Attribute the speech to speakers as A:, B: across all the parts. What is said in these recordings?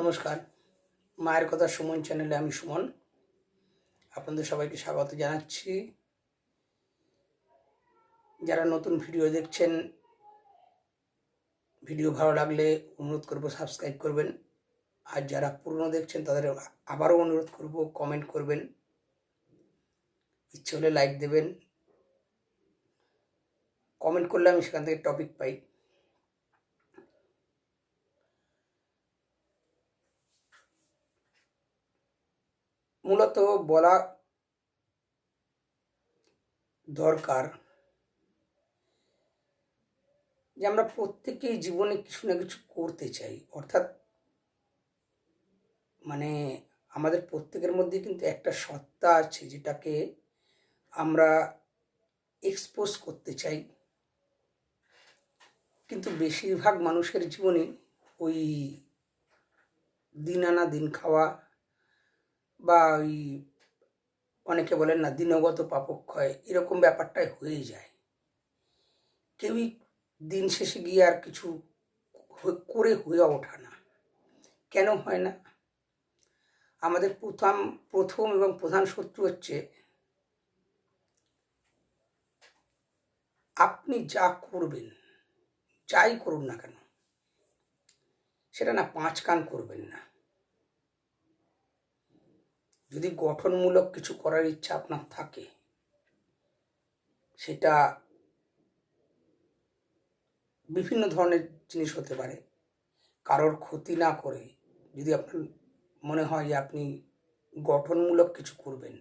A: নমস্কার। মায়ের কথা সুমন চ্যানেলে আমি সুমন। আপনাদের সবাইকে স্বাগত জানাচ্ছি। যারা নতুন ভিডিও দেখছেন, ভিডিও ভালো লাগলে অনুরোধ করব সাবস্ক্রাইব করবেন। আর যারা পুরনো দেখছেন, তাদের আবারও অনুরোধ করব কমেন্ট করবেন। ইচ্ছে হলে লাইক দেবেন। কমেন্ট করলে আমি সেখান থেকে টপিক পাই। মূলত বলা দরকার যে আমরা প্রত্যেকেই জীবনে কিছু না কিছু করতে চাই। অর্থাৎ মানে আমাদের প্রত্যেকের মধ্যে কিন্তু একটা সত্তা আছে যেটাকে আমরা এক্সপোজ করতে চাই। কিন্তু বেশিরভাগ মানুষের জীবনে ওই দিন আনা দিন খাওয়া বা ওই অনেকে বলেন না, দিনগত পাপক্ষয়, এরকম ব্যাপারটাই হয়ে যায়। কেউই দিন শেষে গিয়ে আর কিছু করে হয়ে ওঠা না। কেন হয় না? আমাদের প্রথম প্রথম এবং প্রধান শত্রু হচ্ছে আপনি যা করবেন, যাই করুন না কেন, সেটা না পাঁচ কান করবেন না। যদি গঠনমূলক কিছু করার ইচ্ছা আপনার থাকে, সেটা বিভিন্ন ধরনের জিনিস হতে পারে। কারোর ক্ষতি না করে যদি আপনার মনে হয় যে আপনি গঠনমূলক কিছু করবেন।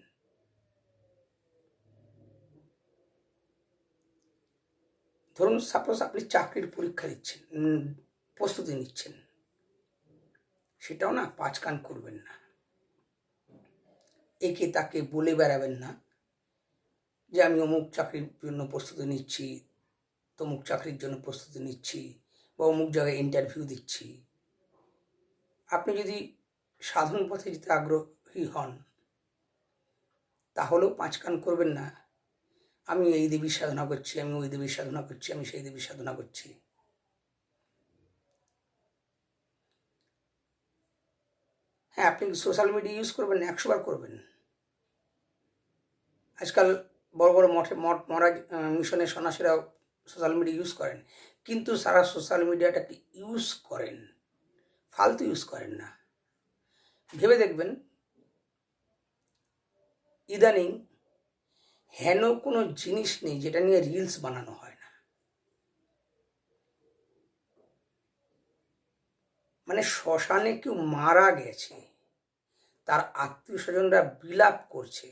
A: ধরুন সাপোজ আপনি চাকরির পরীক্ষা দিচ্ছেন প্রস্তুতি নিচ্ছেন, সেটাও না পাঁচ কান করবেন না। একে তাকে বলে বেড়াবেন না যে আমি অমুক চাকরির জন্য প্রস্তুতি নিচ্ছি, তমুক চাকরির জন্য প্রস্তুতি নিচ্ছি বা অমুক জায়গায় ইন্টারভিউ দিচ্ছি। আপনি যদি সাধন পথে যেতে আগ্রহী হন, তাহলেও পাঁচ কান করবেন না। আমি এই দেবীর সাধনা করছি, আমি ওই দেবীর সাধনা করছি, আমি সেই দেবীর সাধনা করছি। হ্যাঁ আপনি সোশ্যাল মিডিয়া ইউজ করবেন না? একশো বার করবেন। আজকাল বড় বড় মঠে মঠ আহ, মিশনের সন্ন্যাসীরাও সোশ্যাল মিডিয়া ইউজ করেন। কিন্তু সারা সোশ্যাল মিডিয়াটাকে ইউজ করেন। ফালতু ইউজ করেন না। ভেবে দেখবেন ইদানিং হেন কোনো জিনিস নেই যেটা নিয়ে রিলস বানানো হয় না। মানে শ্মশানে কেউ মারা গেছে। তার আত্মীয় স্বজনরা বিলাপ করছে,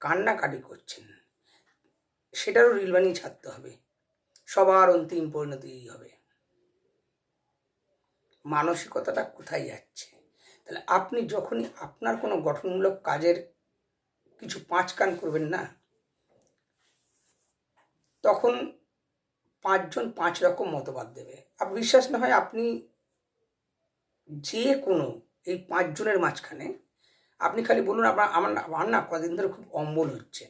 A: কান্নাকাটি করছেন। সেটারও রিল বানিয়ে ছাড়তে হবে। সবার অন্তিম পরিণতি হবে। মানসিকতাটা কোথায় যাচ্ছে? তাহলে আপনি যখনই আপনার কোনো গঠনমূলক কাজের কিছু পাঁচ কান করবেন না, তখন পাঁচজন পাঁচ রকম মতবাদ দেবে। আপনি বিশ্বাস না হয় আপনি যে কোনো এই পাঁচজনের মাঝখানে, আপনি খালি বলুন আপনার আমার আমার না কদিন ধরে খুব অম্বল হচ্ছে।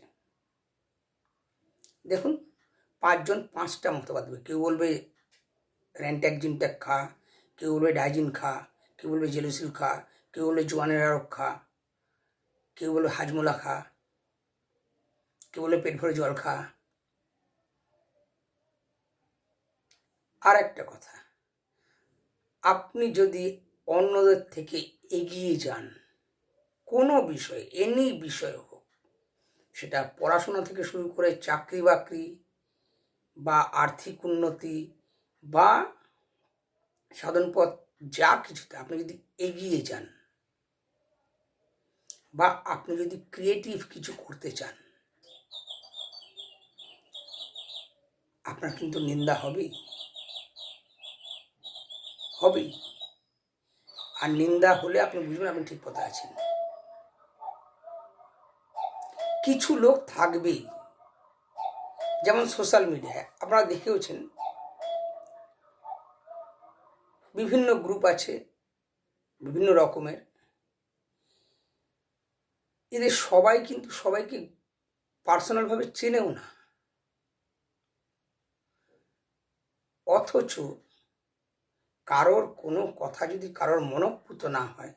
A: দেখুন, পাঁচজন পাঁচটা মতবাদ দেবে। কেউ বলবে র্যান্ট্যাক খা, কেউ বলবে ডাইজিন খা, কেউ বলবে জেলুসিল খা, কেউ বলবে জোয়ানের আরক খা, কেউ বলবে হাজমোলা খা, কেউ বলবে পেট ভরে জল খা। আর একটা কথা, আপনি যদি অন্যদের থেকে এগিয়ে যান। কোনো বিষয়ে এনি বিষয় হোক। সেটা পড়াশোনা থেকে শুরু করে চাকরি বাকরি বা আর্থিক উন্নতি বা সাধনপথ, যা কিছুতে আপনি যদি এগিয়ে যান বা আপনি যদি ক্রিয়েটিভ কিছু করতে চান, আপনার কিন্তু নিন্দা হবেই। হবেই। আর নিন্দা হলে আপনি বুঝবেন আপনি ঠিক পথে আছেন। কিছু লোক থাকবেই যেমন সোশ্যাল মিডিয়ায় আপনারা দেখেওছেন। বিভিন্ন গ্রুপ আছে, বিভিন্ন রকমের। এদের সবাই কিন্তু সবাইকে পার্সোনালভাবে চেনেও না। অথচ কারোর কোনো কথা যদি কারোর মনঃপুত না হয়,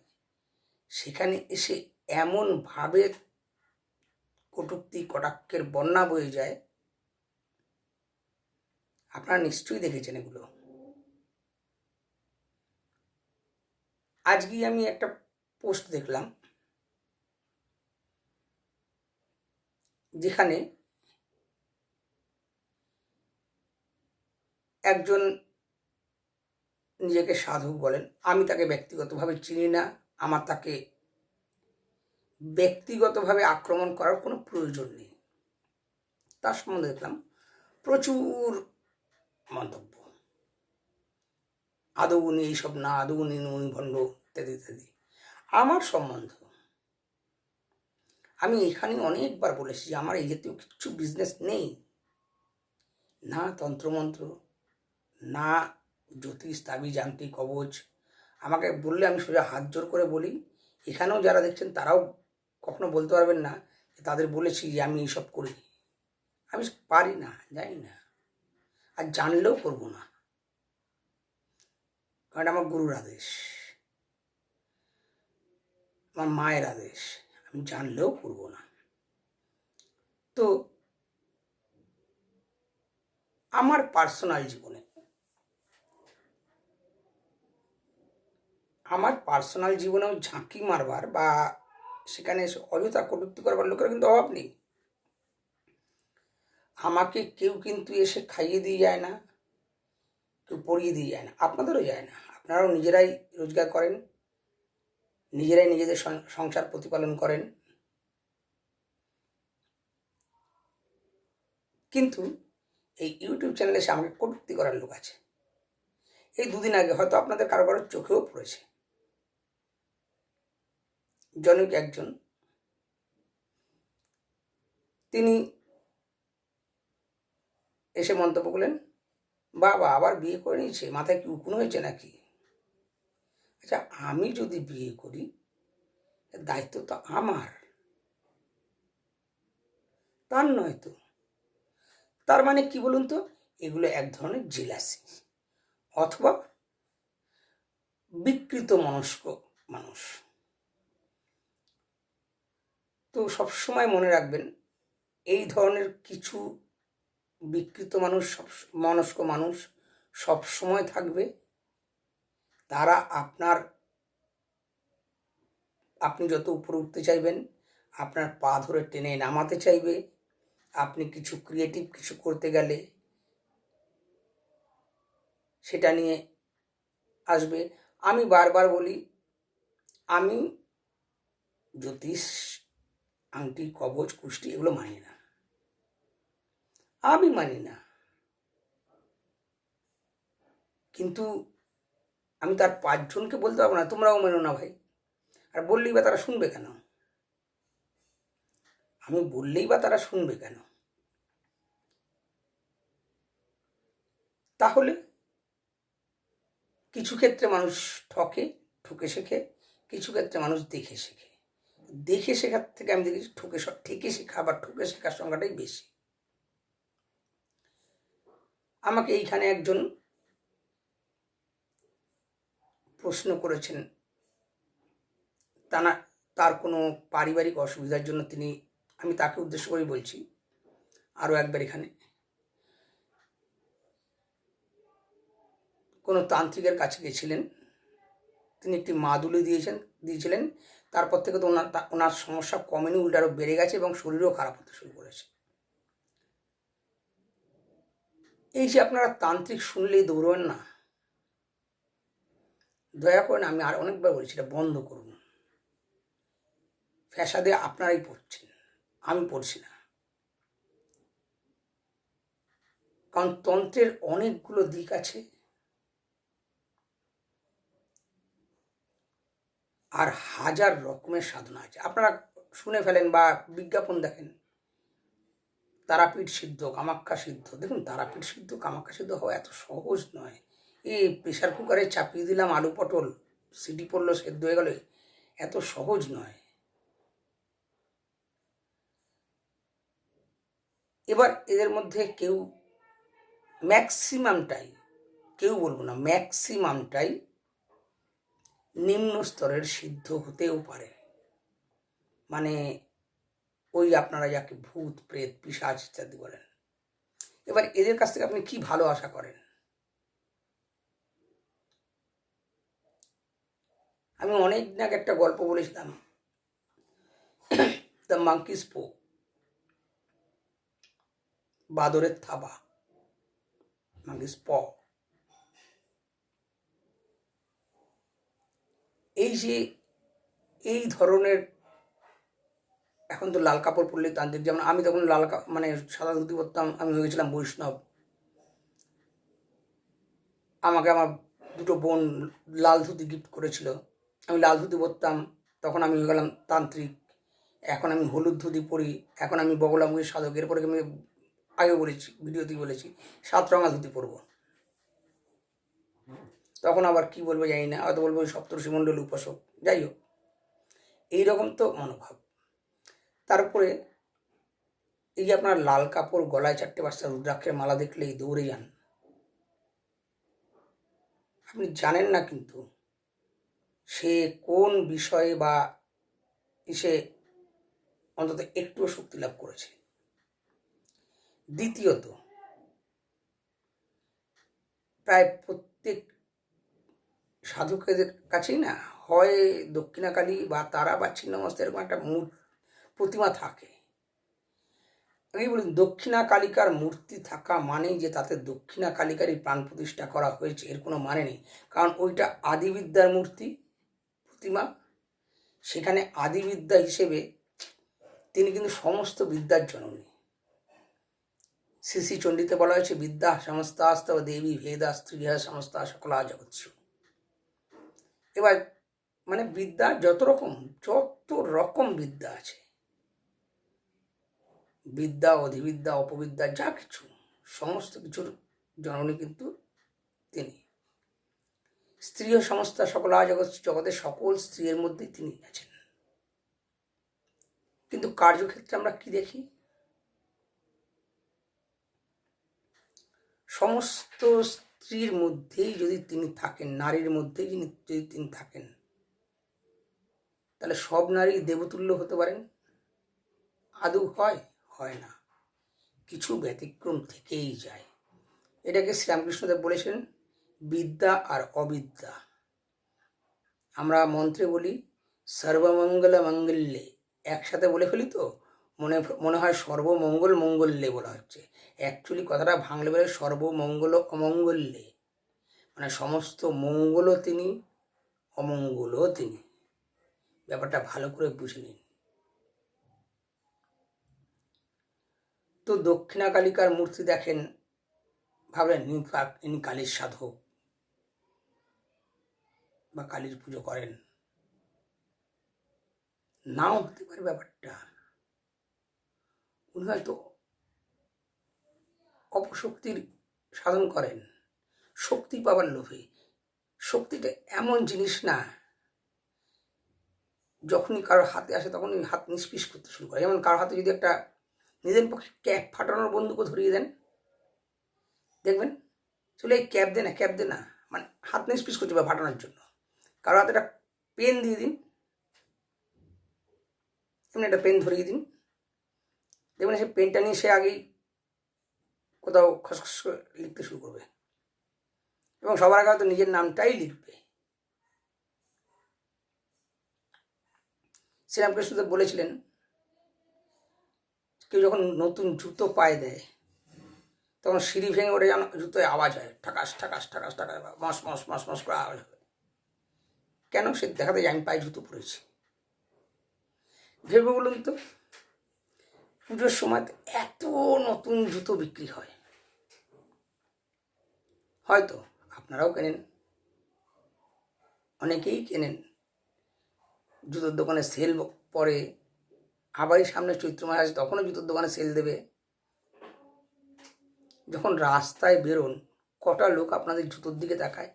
A: সেখানে এসে এমনভাবে কটূক্তি, কটাক্ষের বন্যা বয়ে যায়, আপনারা নিশ্চয়ই দেখেছেন এগুলো। আজকেই আমি একটা পোস্ট দেখলাম, যেখানে একজন নিজেকে সাধু বলেন। আমি তাকে ব্যক্তিগতভাবে চিনি না। আমার তাকে ব্যক্তিগতভাবে আক্রমণ করার কোনো প্রয়োজন নেই। তার সম্বন্ধে দেখলাম প্রচুর মন্তব্য। আদৌ উনি এইসব না, আদৌ উনি উনি ভণ্ড, ইত্যাদি ইত্যাদি। আমার সম্বন্ধ আমি এখানে অনেকবার বলেছি যে আমার এই জাতীয় কিচ্ছু বিজনেস নেই। না তন্ত্রমন্ত্র, না জ্যোতিষ, তাবি, যান্ত্রিক, কবচ। আমাকে বললে আমি সোজা হাত জোর করে বলি, এখানেও যারা দেখছেন তারাও কখনো বলতে পারবেন না তাদের বলেছি যে আমি এইসব করি। আমি পারি না, জানি না। আর জানলেও করব না। কারণ আমার গুরুর আদেশ। আমার মায়ের আদেশ। আমি জানলেও করব না। তো আমার পার্সোনাল জীবনে আমার পার্সোনাল জীবনেও ঝাঁকি মারবার বা সেখানে অযথা কটূক্তি করবার লোকের কিন্তু অভাব নেই। আমাকে কেউ কিন্তু এসে খাইয়ে দিয়ে যায় না, কেউ পড়িয়ে দিয়ে যায় না, আপনাদেরও যায় না। আপনারাও নিজেরাই রোজগার করেন, নিজেরাই নিজেদের সংসার প্রতিপালন করেন। কিন্তু এই ইউটিউব চ্যানেলে এসে আমাকে কটূক্তি করার লোক আছে। এই দুদিন আগে হয়তো আপনাদের কারও কারোর চোখেও পড়েছে। জনক একজন। তিনি এসে মন্তব্য করলেন, বাবা, আবার বিয়ে করে নিয়েছে? মাথায় কি উকুন হয়েছে নাকি? আচ্ছা আমি যদি বিয়ে করি দায়িত্ব তো আমার। তার নয় তো। তার মানে কি বলুন তো? এগুলো এক ধরনের জেলাসি অথবা বিকৃত মনস্ক মানুষ। তো সবসময় মনে রাখবেন, এই ধরনের কিছু বিকৃত মানুষ, সব মনস্ক মানুষ সব সময় থাকবে। তারা আপনার, আপনি যত উপরে উঠতে চাইবেন, আপনার পা ধরে টেনে নামাতে চাইবে। আপনি কিছু ক্রিয়েটিভ কিছু করতে গেলে সেটা নিয়ে আসবে। আমি বারবার বলি, আমি জ্যোতিষ আংটি কবচ কুষ্টি এগুলো মানি না। আমি মানি না। কিন্তু আমি তার পাঁচজনকে বলতে পারব না, তোমরাও মেনো না ভাই। আর বললেই বা তারা শুনবে কেন? আমি বললেই বা তারা শুনবে কেন? তাহলে কিছু ক্ষেত্রে মানুষ ঠকে ঠকে শেখে, কিছু ক্ষেত্রে মানুষ দেখে শেখে। দেখে শেখার থেকে আমি দেখেছি ঠকে ঠেকে শেখা বা ঠকে শেখার সংখ্যাটাই বেশি। আমাকে এইখানে একজন প্রশ্ন করেছেন, তানা তার কোনো পারিবারিক অসুবিধার জন্য তিনি, আমি তাকে উদ্দেশ্য করেই বলছি, আরও একবার এখানে। কোনো তান্ত্রিকের কাছে গেছিলেন, তিনি একটি মাদুলি দিয়েছেন দিয়েছিলেন তারপর থেকে তো ওনার ওনার সমস্যা কমেনি, উল্টো আরও বেড়ে গেছে এবং শরীরও খারাপ হতে শুরু করেছে। এই যে আপনারা তান্ত্রিক শুনলেই দৌড়বেন না। দয়া করেন আমি আর অনেকবার বলেছি, এটা বন্ধ করুন। ফ্যাসাদে আপনারাই পড়ছেন, আমি পড়ছি না। কারণ তন্ত্রের অনেকগুলো দিক আছে আর হাজার রকমের সাধনা আছে। আপনারা শুনে ফেলেন বা বিজ্ঞাপন দেখেন, তারাপীঠ সিদ্ধ কামাখ্যা সিদ্ধ। দেখুন, তারাপীঠ সিদ্ধ কামাক্ষা সিদ্ধ হওয়া এত সহজ নয়। এই প্রেশার কুকারে চাপিয়ে দিলাম আলু পটল, সিটি পড়ল, সেদ্ধ হয়ে গেল, এত সহজ নয়। এবার এদের মধ্যে কেউ ম্যাক্সিমামটাই কেউ বলব না ম্যাক্সিমামটাই নিম্ন স্তরের সিদ্ধ হতেও পারে। মানে ওই আপনারা যাকে ভূত, প্রেত, পিসাচ ইত্যাদি বলেন। এবার এদের কাছ থেকে আপনি কি ভালো আশা করেন? আমি অনেক দিন আগে একটা গল্প বলেছিলাম। দ্য মাঙ্কিস পো বাদরের থাবা। মাঙ্কিস প এই যে এই ধরনের এখন তো লাল কাপড় পরলে তান্ত্রিক যেমন আমি তখন লাল মানে সাদা ধুতি পরতাম, আমি হয়ে গেছিলাম বৈষ্ণব। আমাকে আমার দুটো বোন লাল ধুতি গিফট করেছিল। আমি লাল ধুতি পরতাম, তখন আমি হয়ে গেলাম তান্ত্রিক। এখন আমি হলুদ ধুতি পরি, এখন আমি বগলামুখী সাধক এরপরে আমি আগে বলেছি, ভিডিওতেই বলেছি, সাত রঙা ধুতি পরবো। তখন আবার কি বলব জানি না, হয়তো বলব সপ্তর্ষি মণ্ডল উপাসক। যাই হোক, এইরকম তো মনোভাব। তারপরে এই যে আপনার লাল কাপড় গলায় চারটে পাঁচটা রুদ্রাক্ষের মালা দেখলেই দৌড়ে যান। আপনি জানেন না কিন্তু সে কোন বিষয়ে বা সে অন্তত একটুও শক্তি লাভ করেছে। দ্বিতীয়ত, প্রায় প্রত্যেক সাধকের কাছেই না, হয় দক্ষিণাকালী বা তারা বা ছিন্নমস্ত এরকম একটা মূর, প্রতিমা থাকে। আমি বলি দক্ষিণা কালিকার মূর্তি থাকা মানেই যে তাতে দক্ষিণা কালিকারই প্রাণ প্রতিষ্ঠা করা হয়েছে, এর কোনো মানে নেই। কারণ ওইটা আদিবিদ্যার মূর্তি, প্রতিমা। সেখানে আদিবিদ্যা হিসেবে তিনি কিন্তু সমস্ত বিদ্যার জননী। শ্রী শ্রী চণ্ডীতে বলা হয়েছে, বিদ্যা সমস্তাস্তব দেবী, ভেদা স্ত্রীহা সমস্তা সকলা জগৎসু এবার মানে বিদ্যা যত রকম যত রকম বিদ্যা আছে, বিদ্যা, অধিবিদ্যা, অপবিদ্যা, যা কিছু, সমস্ত কিছুর জননী কিন্তু তিনি। স্ত্রী ও সমস্ত সকল জগৎ জগতের সকল স্ত্রীর মধ্যেই তিনি আছেন। কিন্তু কার্যক্ষেত্রে আমরা কি দেখি? সমস্ত স্ত্রীর মধ্যেই যদি তিনি থাকেন, নারীর মধ্যেই যদি তিনি থাকেন, তাহলে সব নারী দেবতুল্য হতে পারেন? আদৌ হয়? হয় না। কিছু ব্যতিক্রম থেকেই যায়। এটাকে শ্রীরামকৃষ্ণদেব বলেছেন, বিদ্যা আর অবিদ্যা। আমরা মন্ত্রে বলি, সর্বমঙ্গল মঙ্গল্যে। একসাথে বলে ফেলি তো? মনে মনে হয় সর্বমঙ্গল মঙ্গল্যে বলা হচ্ছে। অ্যাকচুয়ালি কথাটা ভাঙলে বলে সর্বমঙ্গল অমঙ্গল্যে মানে সমস্ত মঙ্গলও তিনি, অমঙ্গলও তিনি। ব্যাপারটা ভালো করে বুঝে নিন। তো দক্ষিণা কালিকার মূর্তি দেখেন, ভাবলেন ইনি কালীর সাধক, বা কালীর পুজো করেন। নাও হতে পারে ব্যাপারটা। উনি হয়তো অপশক্তির সাধন করেন। শক্তি পাবার লোভে। শক্তিটা এমন জিনিস না, যখনই কারোর হাতে আসে তখনই হাত নিষ্পিস করতে শুরু করে। যেমন কারোর হাতে যদি একটা নিজের পক্ষে ক্যাপ ফাটানোর বন্দুকও ধরিয়ে দেন, দেখবেন চলে এই ক্যাপ দে না, ক্যাপ দে না মানে হাত নিষ্পিস করছে বা ফাটানোর জন্য। কারও হাতে একটা পেন দিয়ে দিন, এমনি একটা পেন ধরিয়ে দিন। দেখবেন সে পেনটা নিয়ে সে আগেই কোথাও খসখস লিখতে শুরু করবে। এবং সবার আগে হয়তো নিজের নামটাই লিখবে। শ্রীরামকৃষ্ণদেব বলেছিলেন, কেউ যখন নতুন জুতো পায়ে দেয়, তখন সিঁড়ি ভেঙে ওঠে যেন জুতোয় আওয়াজ হয়, ঠাকাস ঠাকাস ঠাকাস ঠাকাস মস মস মস মস করে আওয়াজ হবে কেন? সে দেখাতে আমি পায়ে জুতো পরেছি। ভেবে বলুন তো। পুজোর সময় এত নতুন জুতো বিক্রি হয়। হয়তো আপনারাও কেনেন, অনেকেই কেনেন। জুতোর দোকানে সেল পরে, আবারই সামনে চৈত্র মাস আছে তখনও জুতোর দোকানে সেল দেবে। যখন রাস্তায় বেরোন, কটা লোক আপনাদের জুতোর দিকে তাকায়?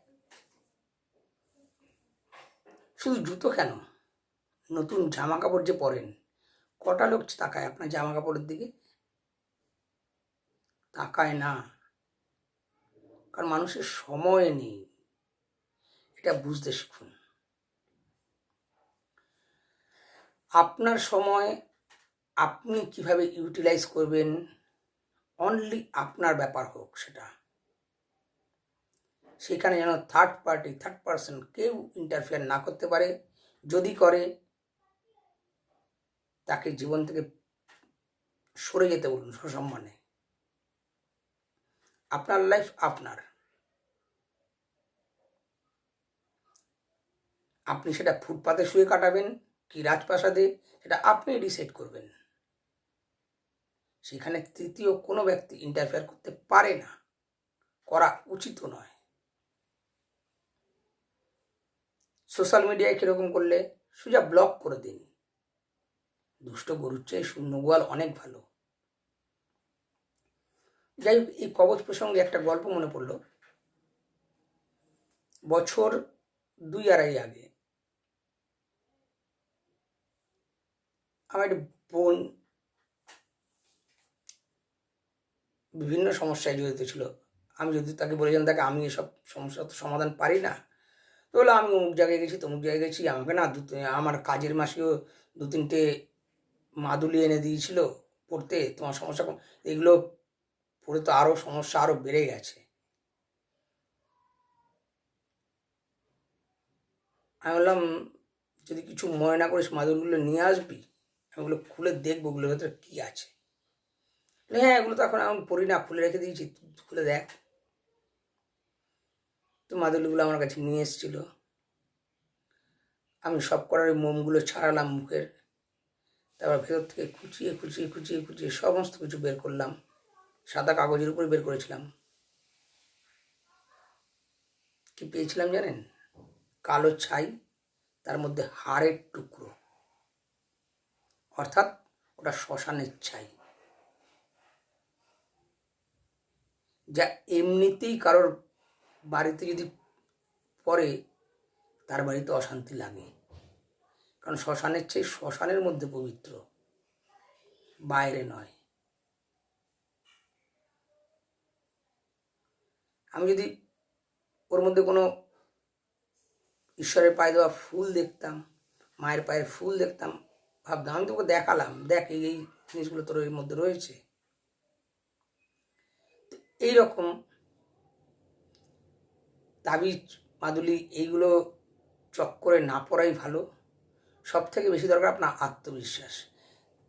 A: শুধু জুতো কেন? নতুন জামা কাপড় যে পরেন কটা লোক তাকায় আপনার জামা কাপড়ের দিকে? তাকায় না। কারণ মানুষের সময় নেই। এটা বুঝতে শিখুন। আপনার সময় আপনি কীভাবে ইউটিলাইজ করবেন? অনলি আপনার ব্যাপার হোক সেটা। সেখানে যেন থার্ড পার্টি থার্ড পার্সন কেউ ইন্টারফেয়ার না করতে পারে। যদি করে তাকে জীবন থেকে সরে যেতে বলুন সসম্মানে। আপনার লাইফ আপনার। আপনি সেটা ফুটপাতে শুয়ে কাটাবেন, কি রাজপ্রাসাদে, সেটা আপনি ডিসাইড করবেন। সেখানে তৃতীয় কোনো ব্যক্তি ইন্টারফেয়ার করতে পারে না, করা উচিত নয়। সোশ্যাল মিডিয়ায় কীরকম করলে, সোজা ব্লক করে দিন। দুষ্ট গরুর চেয়ে শূন্য গোয়াল অনেক ভালো। যাই হোক, এই কবচ প্রসঙ্গে একটা গল্প মনে পড়ল। বছর দুই আড়াই আগে আমার বোন বিভিন্ন সমস্যায় জড়িত ছিল। আমি যদি তাকে বলেছিলাম তাকে আমি এসব সমস্যা তো সমাধান পারি না। তো বলল, আমি অমুক জায়গায় গেছি, তমুক জায়গায় গেছি, আমাকে না দু, আমার কাজের মাসেও দু, তিনটে মাদুলি এনে দিয়েছিল পড়তে, তোমার সমস্যা কম এগুলো পড়ে তো আরও সমস্যা আরও বেড়ে গেছে। আমি বললাম, যদি কিছু মনে না করিস, মাদুলগুলো নিয়ে আসবি, আমি ওগুলো খুলে দেখব, ওগুলোর ভেতরে কী আছে? হ্যাঁ এগুলো তো এখন আমি পড়ি না, খুলে রেখে দিয়েছি, খুলে দেখ। তো মাদুলিগুলো আমার কাছে নিয়ে এসেছিল। আমি সব করার মোমগুলো ছাড়ালাম মুখের। তারপর ভেতর থেকে খুচিয়ে খুচিয়ে খুচিয়ে খুচিয়ে সমস্ত কিছু বের করলাম। সাদা কাগজের উপরে বের করেছিলাম। কি পেয়েছিলাম জানেন? কালো ছাই, তার মধ্যে হাড়ের টুকরো। অর্থাৎ ওটা শ্মশানের ছাই। যা এমনিতেই কারোর বাড়িতে যদি পড়ে, তার বাড়িতে অশান্তি লাগে। কারণ শ্মশানের চেয়ে শ্মশানের মধ্যে পবিত্র, বাইরে নয়। আমি যদি ওর মধ্যে কোনো ঈশ্বরের পায়ে দেওয়া ফুল দেখতাম, মায়ের পায়ের ফুল দেখতাম, ভাবতাম, আমি তোকে দেখালাম, দেখ এই এই জিনিসগুলো তোর এর মধ্যে রয়েছে। এইরকম তাবিজ মাদুলি এইগুলো চক্করে না পড়াই ভালো। সব থেকে বেশি দরকার আপনার আত্মবিশ্বাস।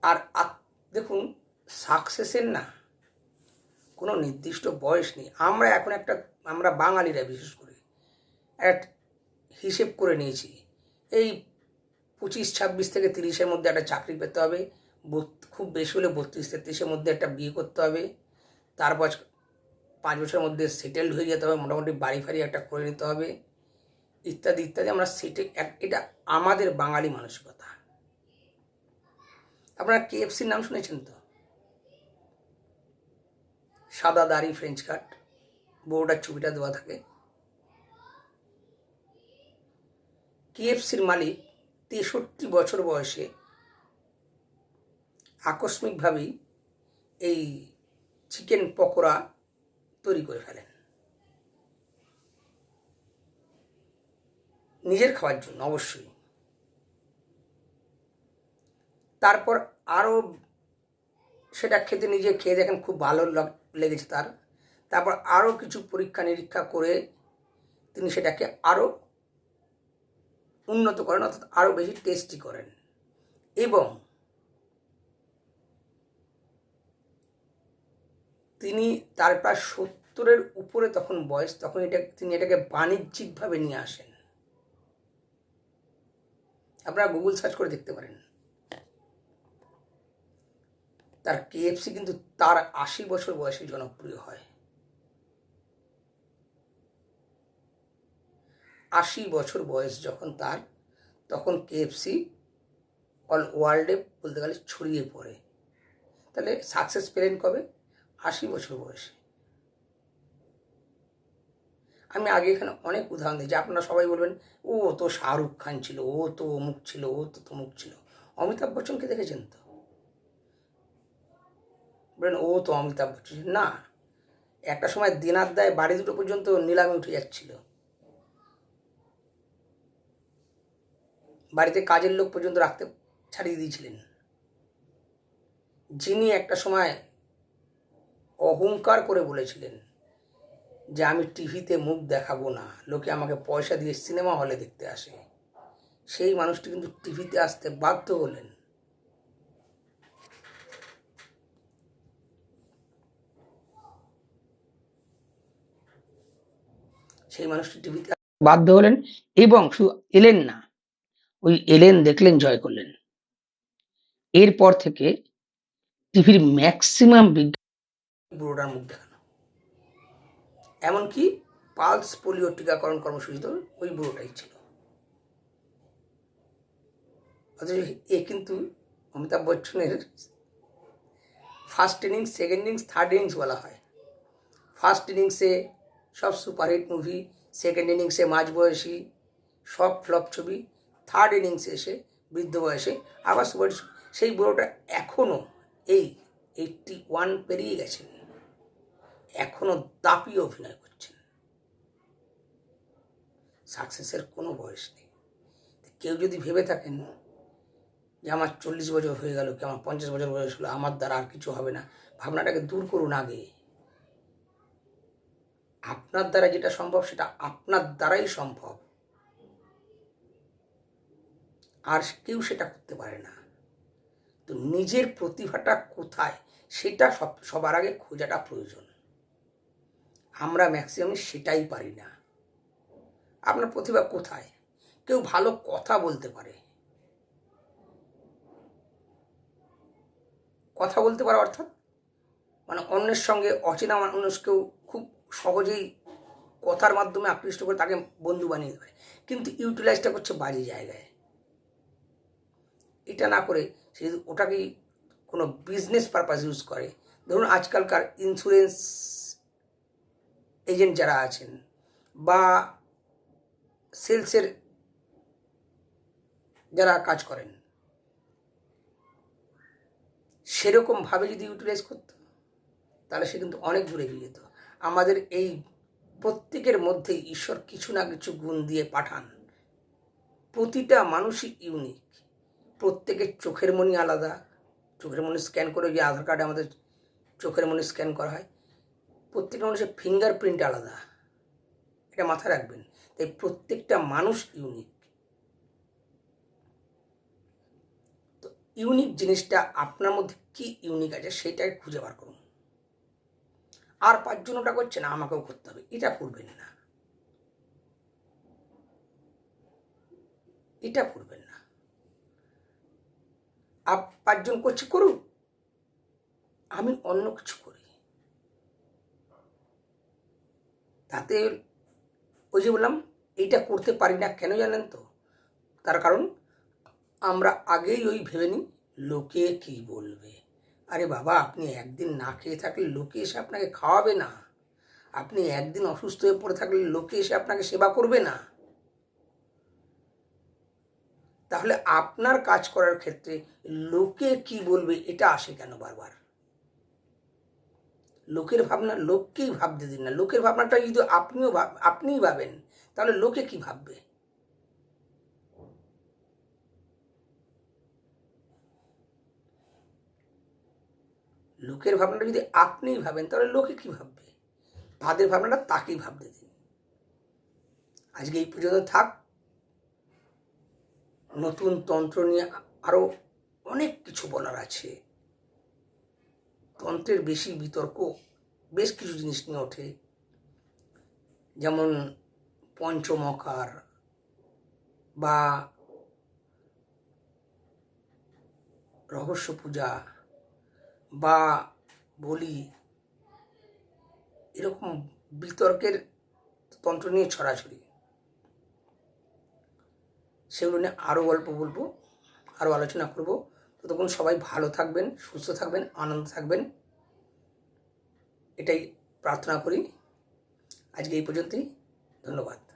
A: আর দেখুন সাকসেসের না কোনো নির্দিষ্ট বয়স নেই। আমরা এখন একটা, আমরা বাঙালিরা বিশেষ করে একটা হিসেব করে নিয়েছি। এই পঁচিশ, ছাব্বিশ থেকে তিরিশের মধ্যে একটা চাকরি পেতে হবে খুব বেশি হলে বত্রিশ, তেত্রিশের মধ্যে একটা বিয়ে করতে হবে, তারপর পাঁচ বছরের মধ্যে সেটেলড হয়ে যেতে হবে, মোটামুটি বাড়ি ফাড়ি একটা করে নিতে হবে। ইত্যাদি ইত্যাদি আমরা সেটে এটা আমাদের বাঙালি মানসিকতা। আপনারা কেএফসির নাম শুনেছেন তো? সাদা দাড়ি ফ্রেঞ্চ কাট বউটার ছবিটা দেওয়া থাকে। কেএফসির মালিক তেষট্টি বছর বয়সে আকস্মিকভাবেই এই চিকেন পকোড়া তৈরি করে ফেলেন। নিজের খাওয়ার জন্য, অবশ্যই। তারপর আরও সেটা খেতে নিজে খেয়ে দেখেন খুব ভালো লেগেছে তার। তারপর আরও কিছু পরীক্ষা নিরীক্ষা করে তিনি সেটাকে আরও উন্নত করেন, অর্থাৎ আরও বেশি টেস্টি করেন। এবং তিনি তার প্রায় সত্তরের উপরে তখন বয়স, তখন এটা, তিনি এটাকে বাণিজ্যিকভাবে নিয়ে আসেন। আপনারা গুগল সার্চ করে দেখতে পারেন। তার কেএফসি কিন্তু তার আশি বছর বয়সে জনপ্রিয় হয়। আশি বছর বয়স যখন তার, তখন কেএফসি অল ওয়ার্ল্ডে বলতে গেলে ছড়িয়ে পড়ে। তাহলে সাকসেস পেলেন কবে? আশি বছর বয়সে। আমি আগে এখানে অনেক উদাহরণ দিয়েছি। আপনারা সবাই বলবেন, ও, তো শাহরুখ খান ছিল, ও তো অমুক ছিল, ও তো তমুক ছিল। অমিতাভ বচ্চনকে দেখেছেন তো? বলেন, ও তো অমিতাভ বচ্চন না, একটা সময় দিনার দায় বাড়ি দুটো পর্যন্ত নিলামে উঠে যাচ্ছিল। বাড়িতে কাজের লোক পর্যন্ত রাখতে ছাড়িয়ে দিয়েছিলেন। যিনি একটা সময় অহংকার করে বলেছিলেন যে আমি টিভিতে মুখ দেখাবো না। লোকে আমাকে পয়সা দিয়ে সিনেমা হলে দেখতে আসে। সেই মানুষটি কিন্তু টিভিতে আসতে বাধ্য হলেন। সেই মানুষটি টিভিতে বাধ্য হলেন এবং শুধু এলেন না। ওই এলেন দেখলেন, জয় করলেন। এরপর থেকে টিভির ম্যাক্সিমাম বিজ্ঞান মুখ দেখানো এমনকি পালস পোলিও টিকাকরণ কর্মসূচিতেও ওই বুড়োটাই ছিল। অথচ এ কিন্তু অমিতাভ বচ্চনের first innings second innings third innings বলা হয়। ফার্স্ট ইনিংসে সব সুপারহিট মুভি সেকেন্ড ইনিংসে মাঝবয়সী সব ফ্লপ ছবি থার্ড ইনিংসে এসে বৃদ্ধ বয়সে আবার সুপার সেই বুড়োটা এখনও এই এইটটি ওয়ান পেরিয়ে গেছেন। এখনও দাপিয়ে অভিনয় করছেন। সাকসেসের কোনো বয়স নেই। কেউ যদি ভেবে থাকেন যে আমার চল্লিশ বছর হয়ে গেল, কি আমার পঞ্চাশ বছর বয়স হলো, আমার দ্বারা আর কিছু হবে না, ভাবনাটাকে দূর করুন আগে। আপনার দ্বারা যেটা সম্ভব, সেটা আপনার দ্বারাই সম্ভব। আর কেউ সেটা করতে পারে না। তো নিজের প্রতিভাটা কোথায়, সেটা সব, সবার আগে খোঁজাটা প্রয়োজন। আমরা ম্যাক্সিমাম সেটাই পারি না। আপনার প্রতিভা কোথায়? কেউ ভালো কথা বলতে পারে। কথা বলতে পারে অর্থাৎ মানে অন্যের সঙ্গে অচেনা মানুষকেও খুব সহজেই কথার মাধ্যমে আকৃষ্ট করে তাকে বন্ধু বানিয়ে দেবে। কিন্তু ইউটিলাইজটা করছে বাজে জায়গায়। এটা না করে সে ওটাকেই কোনো বিজনেস পারপাস ইউজ করে, ধরুন আজকালকার ইন্স্যুরেন্স এজেন্ট যারা আছেন বা সেলসের যারা কাজ করেন, সেরকমভাবে যদি ইউটিলাইজ করতো, তাহলে সে কিন্তু অনেক দূরে এগিয়ে যেত। আমাদের এই প্রত্যেকের মধ্যে ঈশ্বর কিছু না কিছু গুণ দিয়ে পাঠান। প্রতিটা মানুষই ইউনিক প্রত্যেকের চোখের মনি আলাদা। চোখের মনি স্ক্যান করে যে আধার কার্ডে আমাদের চোখের মনি স্ক্যান করা হয়। প্রত্যেকটা মানুষের ফিঙ্গারপ্রিন্ট আলাদা। এটা মাথায় রাখবেন। তাই প্রত্যেকটা মানুষ ইউনিক তো ইউনিক জিনিসটা আপনার মধ্যে কি ইউনিক আছে সেটাই খুঁজে বার করুন। আর পাঁচজন ওটা করছে না, আমাকেও করতে হবে। এটা করবেন না। এটা করবেন না। আপ, পাঁচজন করছে করুন আমি অন্য কিছু করি। তাতে ওই যে বললাম, এইটা করতে পারি না কেন জানেন তো? তার কারণ, আমরা আগেই ওই ভেবে নিই, লোকে কি বলবে? আরে বাবা, আপনি একদিন না খেয়ে থাকলে লোকে এসে আপনাকে খাওয়াবে না। আপনি একদিন অসুস্থ হয়ে পড়ে থাকলে লোকে এসে আপনাকে সেবা করবে না। তাহলে আপনার কাজ করার ক্ষেত্রে লোকে কি বলবে, এটা আসে কেন বারবার? লোকের ভাবনা, লোককেই ভাবতে দিন না। লোকের ভাবনাটা যদি আপনিও আপনিই ভাবেন, তাহলে লোকে কি ভাববে? লোকের ভাবনাটা যদি আপনিই ভাবেন, তাহলে লোকে কি ভাববে? তাদের ভাবনাটা তাকেই ভাবতে দিন। আজকে এই পর্যন্ত থাক। নতুন তন্ত্র নিয়ে আরও অনেক কিছু বলার আছে। তন্ত্রের বেশি বিতর্ক বেশ কিছু জিনিস নিয়ে ওঠে। যেমন পঞ্চমকার বা রহস্য পূজা বা বলি, এরকম বিতর্কের তন্ত্র নিয়ে ছড়াছড়ি। সেগুলো নিয়ে আরও গল্প বলব আরও আলোচনা করব। ততক্ষণ সবাই ভালো থাকবেন, সুস্থ থাকবেন, আনন্দ থাকবেন। এটাই প্রার্থনা করি। আজকে এই পর্যন্তই। ধন্যবাদ।